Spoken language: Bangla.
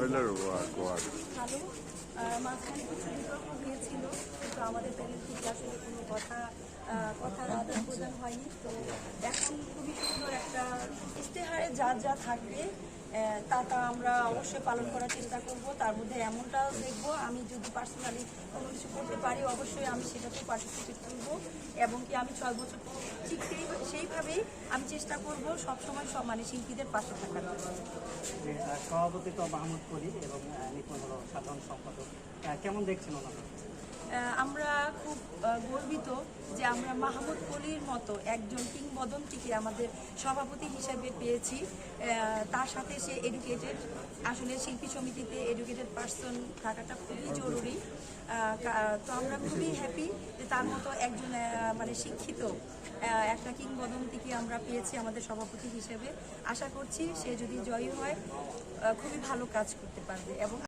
Euler work, work. ভালো মাঝখানে কিছু কিন্তু আমাদের প্যানেল থেকে কোনো কথা কথার আদান প্রদান হয়নি। তো এখন খুবই সুন্দর একটা ইশতেহারে যা যা থাকবে তা তা আমরা অবশ্যই পালন করার চেষ্টা করব। তার মধ্যে এমনটাও দেখব আমি যদি পার্সোনালি কোনো কিছু করতে পারি অবশ্যই আমি সেটাতেও পার্টিসিপেট করব। এবং কি আমি ছয় বছর ঠিক সেই সেইভাবেই আমি চেষ্টা করব সবসময় সব মানে শিল্পীদের পাশে থাকার। সভাপতি তো মাহমুদ করিম এবং নিপুণ হলো সাধারণ সম্পাদক। কেমন দেখছেন ওনারা? আমরা খুব গর্বিত যে আমরা মাহমুদ কলির মতো একজন কিংবদন্তিকে আমাদের সভাপতি হিসেবে পেয়েছি। তার সাথে সে এডুকেটেড আসলে শিল্পী সমিতিতে এডুকেটেড পার্সন থাকাটা খুবই জরুরি। তো আমরা খুবই হ্যাপি যে তার মতো একজন মানে শিক্ষিত একটা কিংবদন্তিকে আমরা পেয়েছি আমাদের সভাপতি হিসেবে। আশা করছি সে যদি জয়ী হয় খুবই ভালো কাজ করতে পারবে এবং